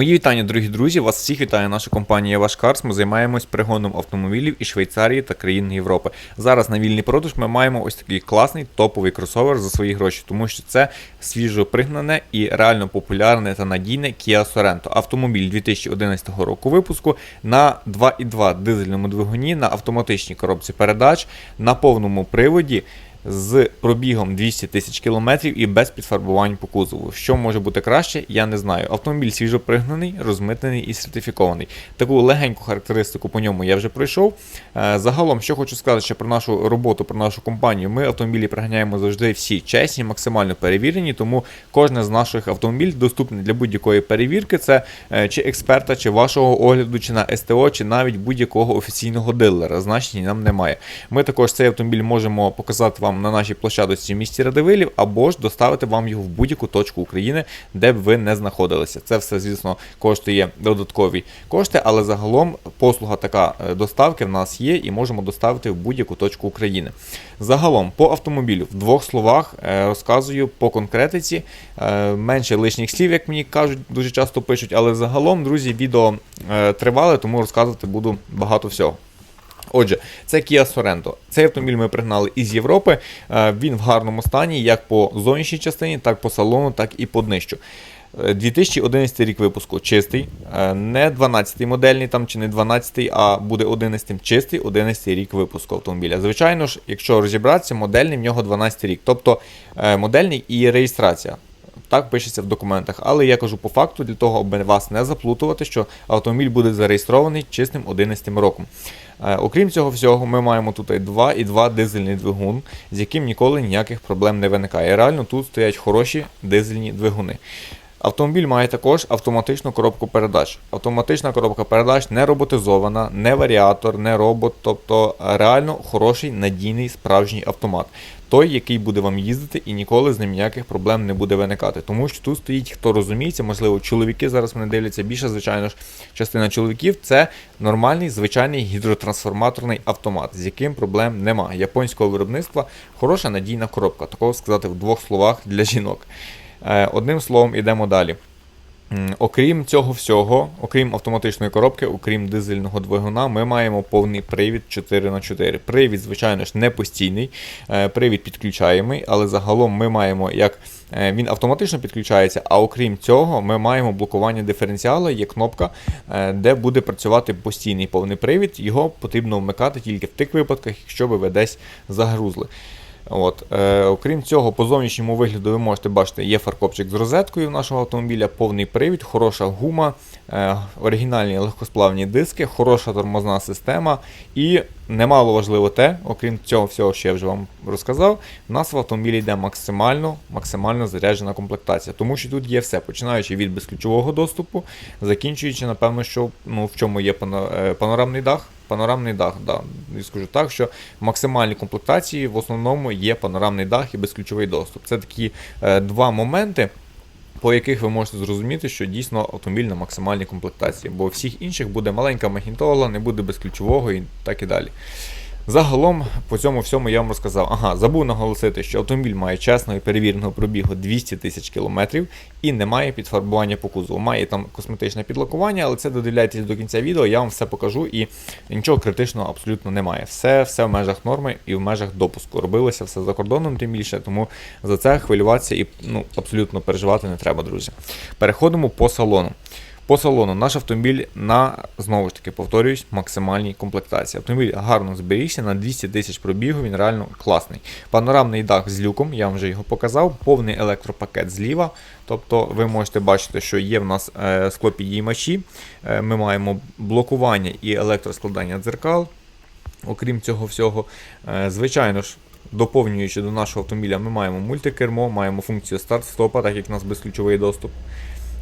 Мої вітання, дорогі друзі. Вас всіх вітає наша компанія Ваш Карс. Ми займаємось пригоном автомобілів із Швейцарії та країн Європи. Зараз на вільний продаж ми маємо ось такий класний топовий кросовер за свої гроші, тому що це свіжо пригнане і реально популярне та надійне Kia Sorento. Автомобіль 2011 року випуску на 2.2 дизельному двигуні, на автоматичній коробці передач, на повному приводі з пробігом 200 тисяч кілометрів і без підфарбувань по кузову. Що може бути краще, я не знаю. Автомобіль свіжо пригнаний, розмитнений і сертифікований. Таку легеньку характеристику по ньому я вже пройшов. Е, Загалом, що хочу сказати ще про нашу роботу, про нашу компанію. Ми автомобілі приганяємо завжди всі чесні, максимально перевірені, тому кожне з наших автомобілів доступне для будь-якої перевірки. Це е, чи експерта, чи вашого огляду, чи на СТО, чи навіть будь-якого офіційного дилера. Значення нам немає. Ми також цей автомобіль можемо показати вам на нашій площадці в місті Радивилів, або ж доставити вам його в будь-яку точку України, де б ви не знаходилися. Це все, звісно, коштує додаткові кошти, але загалом послуга така е, доставки в нас є і можемо доставити в будь-яку точку України. Загалом по автомобілю в двох словах е, розказую по конкретиці. Е, Менше лишніх слів, як мені кажуть, дуже часто пишуть, але загалом, друзі, відео тривале, тому розказувати буду багато всього. Отже, це Kia Sorento. Цей автомобіль ми пригнали із Європи. Е, Він в гарному стані як по зовнішній частині, так по салону, так і по днищу. Е, 2011 рік випуску чистий, е, не 12-й модельний там чи не 12-й, а буде 11 чистий, 11 рік випуску автомобіля. Звичайно ж, якщо розібратися, модельний в нього 12 рік, тобто е, модельний і реєстрація. Так пишеться в документах, але я кажу по факту для того, аби вас не заплутувати, що автомобіль буде зареєстрований чистим 11 роком. Е, окрім цього всього, ми маємо тут і 2,2 дизельний двигун, з яким ніколи ніяких проблем не виникає. Реально тут стоять хороші дизельні двигуни. Автомобіль має також автоматичну коробку передач. Автоматична коробка передач не роботизована, не варіатор, не робот, тобто е, реально хороший надійний справжній автомат. Той, який буде вам їздити і ніколи з ним ніяких проблем не буде виникати. Тому що тут стоїть, хто розуміється, можливо, чоловіки зараз мене дивляться більше, звичайно ж, частина чоловіків це нормальний звичайний гідротрансформаторний автомат, з яким проблем немає. Японського виробництва хороша надійна коробка. Такого сказати в двох словах для жінок. Е, Одним словом, ідемо далі. Окрім цього всього, окрім автоматичної коробки, окрім дизельного двигуна, ми маємо повний привід 4х4. Привід, звичайно ж, не постійний, е, привід підключаємий, але загалом ми маємо як е, він автоматично підключається, а окрім цього, ми маємо блокування диференціалу, є кнопка, де буде працювати постійний повний привід. Його потрібно вмикати тільки в тих випадках, якщо ви десь загрузли. От, е, окрім цього, по зовнішньому вигляду ви можете бачити, є фаркопчик з розеткою в нашого автомобіля, повний привід, хороша гума, е, оригінальні легкосплавні диски, хороша тормозна система. І немало важливо те, окрім цього всього, що я вже вам розказав, у нас в автомобілі йде максимально, максимально заряджена комплектація, тому що тут є все, починаючи від безключового доступу, закінчуючи, напевно, що ну, в чому є е, панорамний дах. Панорамний дах, да. І скажу так, що в максимальній комплектації в основному є панорамний дах і безключовий доступ. Це такі е, два моменти, по яких ви можете зрозуміти, що дійсно автомобіль на максимальній комплектації, бо всіх інших буде маленька магнітола, не буде безключового і так і далі. Загалом по цьому всьому я вам розказав. Ага, забув наголосити, що автомобіль має чесного і перевіреного пробігу 200 тисяч кілометрів і не має підфарбування по кузову. Має там косметичне підлакування, але це додивляйтесь до кінця відео, я вам все покажу і нічого критичного абсолютно немає. Все, все в межах норми і в межах допуску. Робилося все за кордоном, тим більше, тому за це хвилюватися і ну, абсолютно переживати не треба, друзі. Переходимо по салону. По салону наш автомобіль на, знову ж таки, повторююсь, максимальній комплектації. Автомобіль гарно зберігся на 200 тисяч пробігу, він реально класний. Панорамний дах з люком, я вам вже його показав, повний електропакет зліва. Тобто ви можете бачити, що є в нас е, склопідіймачі, е, ми маємо блокування і електроскладання дзеркал. Окрім цього всього, е, звичайно ж, доповнюючи до нашого автомобіля, ми маємо мультикермо, маємо функцію старт-стопа, так як у нас безключовий доступ.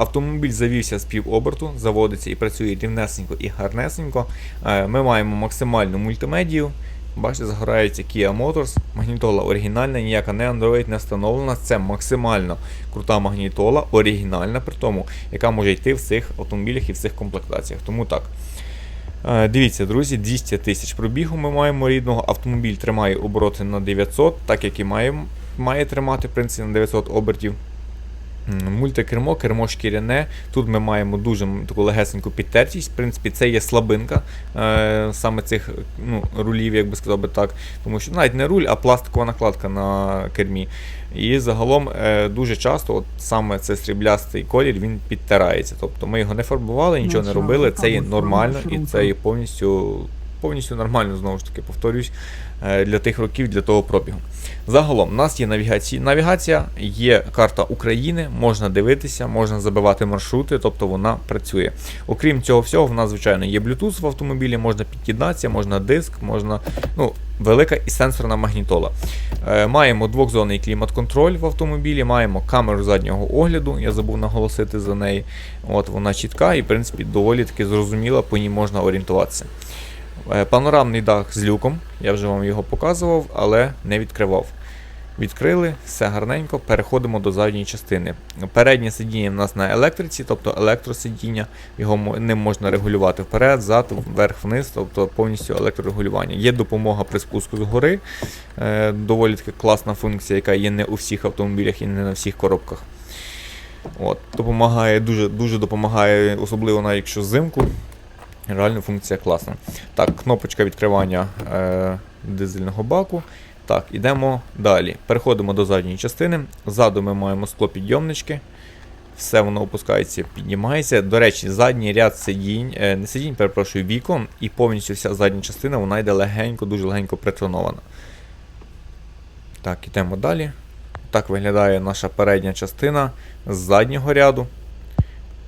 Автомобіль завівся з півоберту, заводиться і працює рівнесенько і гарнесенько. Е, Ми маємо максимальну мультимедію. Бачите, загорається Kia Motors. Магнітола оригінальна, ніяка не Android не встановлена. Це максимально крута магнітола, оригінальна, при тому, яка може йти в цих автомобілях і в цих комплектаціях. Тому так. Е, Дивіться, друзі, 200 тисяч пробігу ми маємо рідного. Автомобіль тримає обороти на 900, так як і має, має тримати в принципі, на 900 обертів. Мультикермо, кермо шкіряне. Тут ми маємо дуже таку легесеньку підтертість. В принципі, це є слабинка е, саме цих ну, рулів, як би сказав би так. Тому що навіть не руль, а пластикова накладка на кермі. І загалом е, дуже часто от саме цей сріблястий колір він підтирається. Тобто ми його не фарбували, нічого не робили. Це є нормально і це є повністю, повністю нормально, знову ж таки, повторюсь, е, для тих років, для того пробігу. Загалом, у нас є навігація. Навігація, є карта України, можна дивитися, можна забивати маршрути, тобто вона працює. Окрім цього всього, в нас, звичайно, є Bluetooth в автомобілі, можна під'єднатися, можна диск, можна ну, велика і сенсорна магнітола. Е, маємо двохзонний клімат-контроль в автомобілі, маємо камеру заднього огляду, я забув наголосити за неї. От Вона чітка і, в принципі, доволі таки зрозуміла, по ній можна орієнтуватися. Е, Панорамний дах з люком, я вже вам його показував, але не відкривав. Відкрили, все гарненько, переходимо до задньої частини. Переднє сидіння в нас на електриці, тобто електросидіння, його ним можна регулювати вперед, зад, вверх, вниз, тобто повністю електрорегулювання. Є допомога при спуску з гори, е, доволі таки класна функція, яка є не у всіх автомобілях і не на всіх коробках. От, допомагає, дуже, дуже допомагає, особливо навіть якщо взимку. Реально функція класна. Так, кнопочка відкривання е, дизельного баку. Так, ідемо далі. Переходимо до задньої частини. Ззаду ми маємо склопідйомнички. Все воно опускається, піднімається. До речі, задній ряд сидінь, е, не сидінь, перепрошую, вікон, і повністю вся задня частина вона йде легенько, дуже легенько притонована. Так, ідемо далі. Так виглядає наша передня частина з заднього ряду.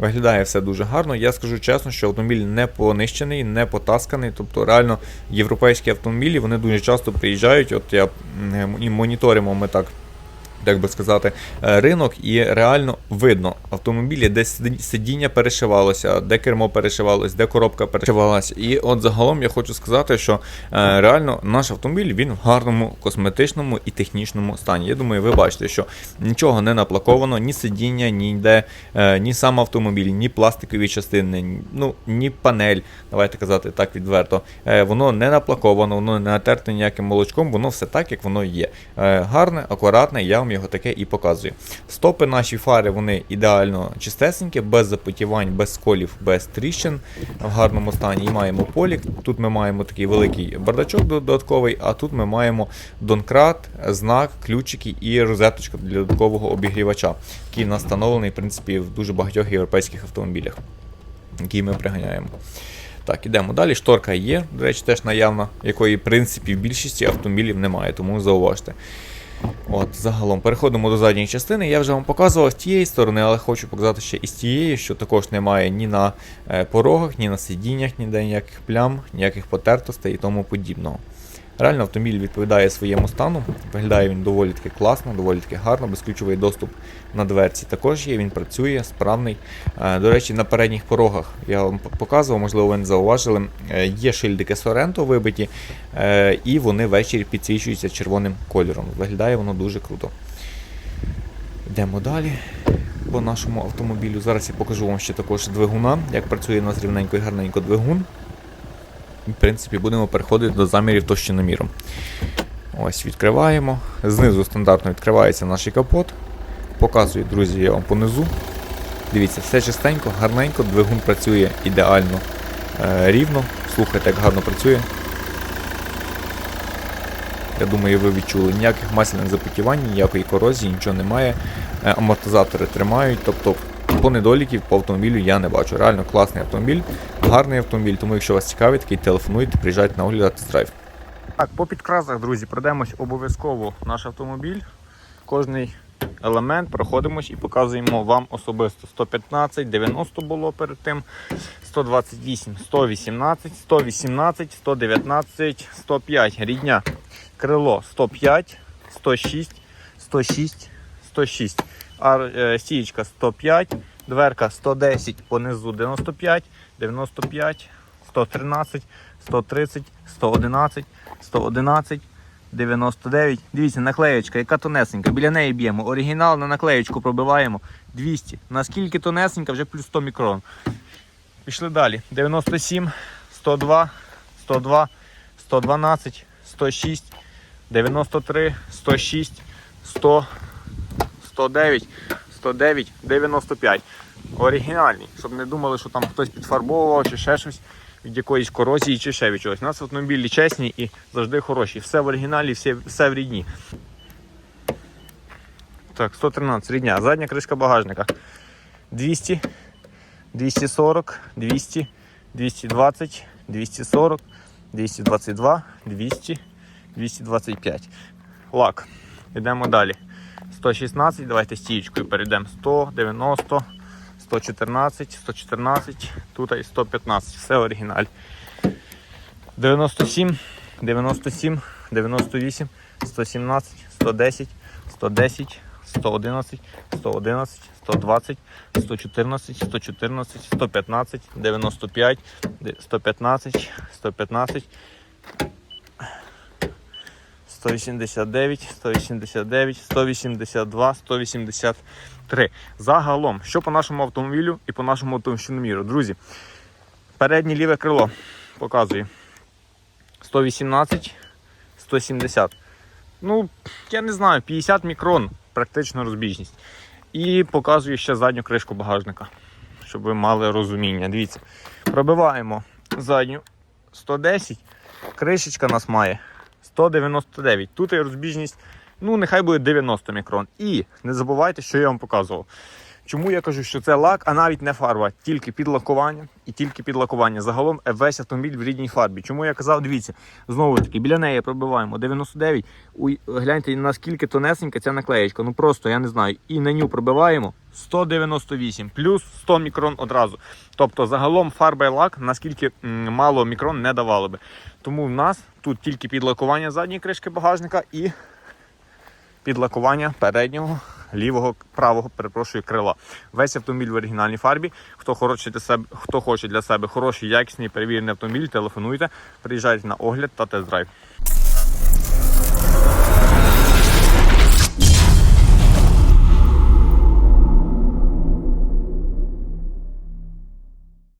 Виглядає все дуже гарно. Я скажу чесно, що автомобіль не понищений, не потасканий. Тобто, реально, європейські автомобілі вони дуже часто приїжджають. От я і моніторимо ми так. Як би сказати, е, ринок, і реально видно автомобілі, де сидіння перешивалося, де кермо перешивалося, де коробка перешивалася. І от загалом я хочу сказати, що е, реально наш автомобіль він в гарному косметичному і технічному стані. Я думаю, ви бачите, що нічого не наплаковано, ні сидіння, ні де, е, ні сам автомобіль, ні пластикові частини, ну ні панель, давайте казати так відверто. Воно не наплаковано, воно не натерте ніяким молочком, воно все так, як воно є. Гарне, акуратне, я вам його таке і показую. Стопи наші фари вони ідеально чистесенькі, без запотівань, без сколів, без тріщин в гарному стані. І маємо полік. Тут ми маємо такий великий бардачок додатковий, а тут ми маємо донкрат, знак, ключики і розеточка для додаткового обігрівача, який у нас встановлений в принципі в дуже багатьох європейських автомобілях, які ми приганяємо. Так, ідемо далі. Шторка є, до речі, теж наявна, якої, в принципі, в більшості автомобілів немає, тому зауважте. От, загалом переходимо до задньої частини. Я вже вам показував з тієї сторони, але хочу показати ще і з тієї, що також немає ні на е, порогах, ні на сидіннях, ніде ніяких плям, ніяких потертостей і тому подібного. Реально автомобіль відповідає своєму стану, виглядає він доволі таки класно, доволі таки гарно, безключовий доступ на дверці також є, він працює, справний. Е, До речі, на передніх порогах я вам показував, можливо, ви не зауважили, е, є шильдики Sorento вибиті, е, і вони ввечері підсвічуються червоним кольором. Виглядає воно дуже круто. Йдемо далі по нашому автомобілю. Зараз я покажу вам ще також двигуна, як працює у нас рівненько і гарненько двигун. В принципі, будемо переходити до замірів товщиноміром. Ось відкриваємо. Знизу стандартно відкривається наш капот. Показую, друзі, я вам понизу. Дивіться, все чистенько, гарненько, двигун працює ідеально е, рівно. Слухайте, як гарно працює. Я думаю, ви відчули ніяких масляних запотівань, ніякої корозії, нічого немає. Е, Амортизатори тримають, тобто по недоліків по автомобілю я не бачу. Реально класний автомобіль, гарний автомобіль, тому якщо вас цікавить, такий телефонуйте, приїжджайте на огляд тест-драйв. Так, по підкрасах, друзі, пройдемось обов'язково наш автомобіль. Кожний елемент проходимось і показуємо вам особисто. 115, 90 було перед тим, 128, 118, 118, 119, 105. Рідня. Крило 105, 106, 106, 106. Е, 105, дверка 110, понизу 95, 95, 113, 130, 111, 111, 99. Дивіться, наклеєчка, яка тонесенька. Біля неї б'ємо. Оригінал на наклеєчку пробиваємо 200. Наскільки тонесенька, вже плюс 100 мікрон. Пішли далі. 97, 102, 102, 112, 106, 93, 106, 100, 109, 109, 95. Оригінальні, щоб не думали, що там хтось підфарбовував чи ще щось від якоїсь корозії чи ще від чогось. У нас автомобілі чесні і завжди хороші. Все в оригіналі, все, все в рідні. Так, 113 рідня. Задня кришка багажника. 200, 240, 200, 220, 240, 222, 200, 225. Лак. Йдемо далі. 116, давайте стієчкою перейдемо. 100, 90, 114, 114, тут і 115. Все оригіналь. 97, 97, 98, 117, 110, 110, 111, 111, 120, 114, 114, 115, 95, 115, 115, 189, 189, 182, 183. Загалом, що по нашому автомобілю і по нашому товщиноміру. Друзі, переднє ліве крило показує 118, 170. Ну, я не знаю, 50 мікрон, практично розбіжність. І показує ще задню кришку багажника, щоб ви мали розуміння. Дивіться, пробиваємо задню 110, кришечка нас має 199. Тут є розбіжність, ну, нехай буде 90 мікрон. І не забувайте, що я вам показував. Чому я кажу, що це лак, а навіть не фарба, тільки підлакування і тільки підлакування. Загалом е, весь автомобіль в рідній фарбі. Чому я казав, дивіться, знову ж таки, біля неї пробиваємо 99. Уй, гляньте, наскільки тонесенька ця наклеєчка. Ну просто я не знаю. І на ню пробиваємо 198 плюс 100 мікрон одразу. Тобто загалом фарба і лак наскільки мало мікрон не давали би. Тому в нас тут тільки підлакування задньої кришки багажника і підлакування переднього, лівого, правого, перепрошую, крила. Весь автомобіль в оригінальній фарбі. Хто хоче для себе, хто хоче для себе хороший, якісний, перевірений автомобіль, телефонуйте, приїжджайте на огляд та тест-драйв.